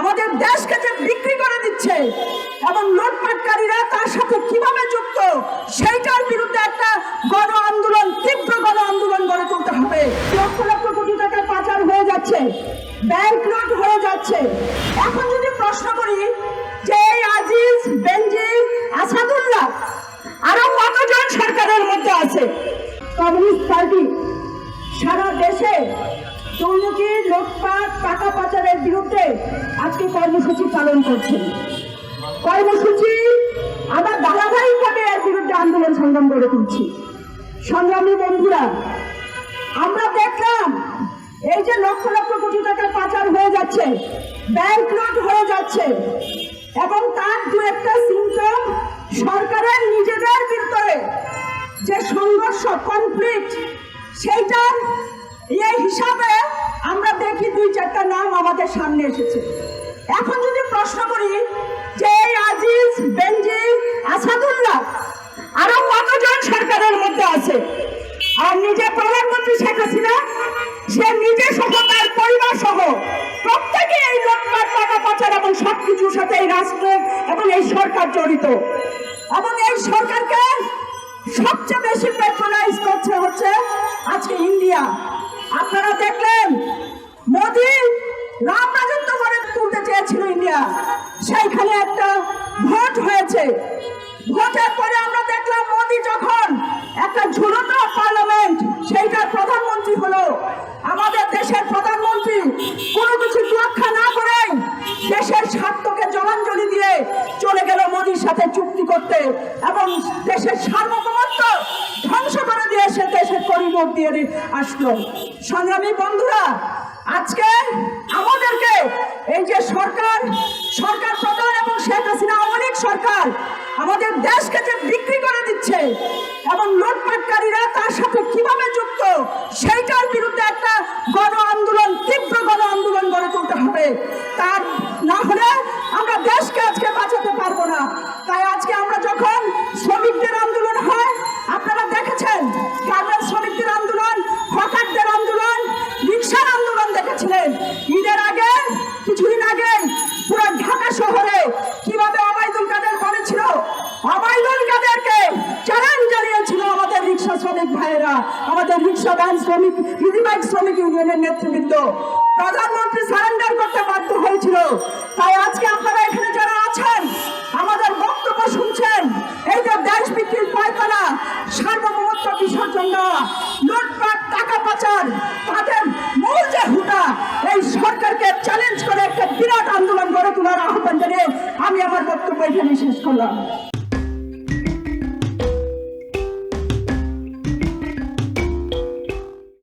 আমাদের দেশকে যে বিক্রি করে দিচ্ছে এবং লুটপাটকারীরা তার সাথে কীভাবে যুক্ত, সেইটার বিরুদ্ধে একটা গণ আন্দোলন, তীব্র গণ আন্দোলন গড়ে তুলতে হবে। লক্ষ লক্ষ কোটি টাকা পাচার হয়ে যাচ্ছে ব্যাংক লুট হয়ে যাচ্ছে। এখন যদি প্রশ্ন করি যে আজিজ বেনজির আসাদুল্লাহ আরও কতজন সরকারের মধ্যে আছে? কমিউনিস্ট পার্টি সারা দেশে দুর্নীতি, লোটপাট, টাকা পাচারের বিরুদ্ধে আজকে কর্মসূচি পালন করছে কর্মসূচি আমরা ধারাবাহিকভাবে এর বিরুদ্ধে আন্দোলন সংগ্রাম গড়ে তুলছি। সংগ্রামী বন্ধুরা, আমরা দেখলাম এই যে লক্ষ লক্ষ কোটি টাকা পাচার হয়ে যাচ্ছে ব্যাংক লুট হয়ে যাচ্ছে, এবং তার দু একটা সিমটম সরকারের নিজেদের ভিতরে যে সংঘর্ষ কনফ্লিক্ট সেইটা এই হিসাবে আমরা দেখি দুই চারটা নাম আমাদের সামনে এসেছে। এখন যদি প্রশ্ন করি যে আজিজ বেনজির আসাদুল্লাহ আরও কতজন সরকারের মধ্যে আছে? আর নিজে প্রধানমন্ত্রী শেখ হাসিনা, সে নিজে সহ তার পরিবার সহ প্রত্যেকে এই লটপাট টাকা পাচার এবং সবকিছুর সাথে এই রাষ্ট্র এবং এই সরকার জড়িত। এবং এই সরকারকে সবচেয়ে বেশি পেট্রোলাইজ করছে হচ্ছে আজকে ইন্ডিয়া। আপনারা দেখলেন, মোদি রাম চেয়েছিল ইন্ডিয়া। সেইখানে একটা ভোট হয়েছে। ভোটের পরে আমরা দেখলাম মোদি যখন একটা ঝুলন্ত পার্লামেন্ট সেইটার প্রধানমন্ত্রী হলো। আমাদের দেশের প্রধানমন্ত্রী কোনো কিছু তোয়াক্কা না করে দেশের স্বার্থকে জলাঞ্জলি দিয়ে চলে গেল মোদির সাথে চুক্তি করতে এবং দেশের সার্বভৌমত্ব ধ্বংস করে দিয়ে সে দেশের করিডোর দিয়ে আসলো। সংগ্রামী বন্ধুরা, আজকে আমাদেরকে এই যে সরকার সরকার প্রধান এবং শেখ হাসিনা অনেক সরকার। আমাদের দেশকে যে শ্রমিক ভাইয়েরা, আমাদের রিক্সা ভ্যান শ্রমিক ইজিবাইক শ্রমিক ইউনিয়নের নেতৃবৃন্দ, প্রধানমন্ত্রী সারেন্ডার করতে বাধ্য হয়েছিল। তাই আজকে আপনারা এখানে যারা আছেন, আমাদের বক্তব্য শুনছেন, এই যে দেশ বিক্রির পায়তারা সার্বভৌমত্ব বিসর্জন দেওয়া, লুটপাট, টাকা পাচার, তাদের মূল যে হুটা, এই সরকারকে চ্যালেঞ্জ করে একটা বিরাট আন্দোলন গড়ে তোলার আহ্বান জানিয়ে আমি আমার বক্তব্য এখানে শেষ করলাম।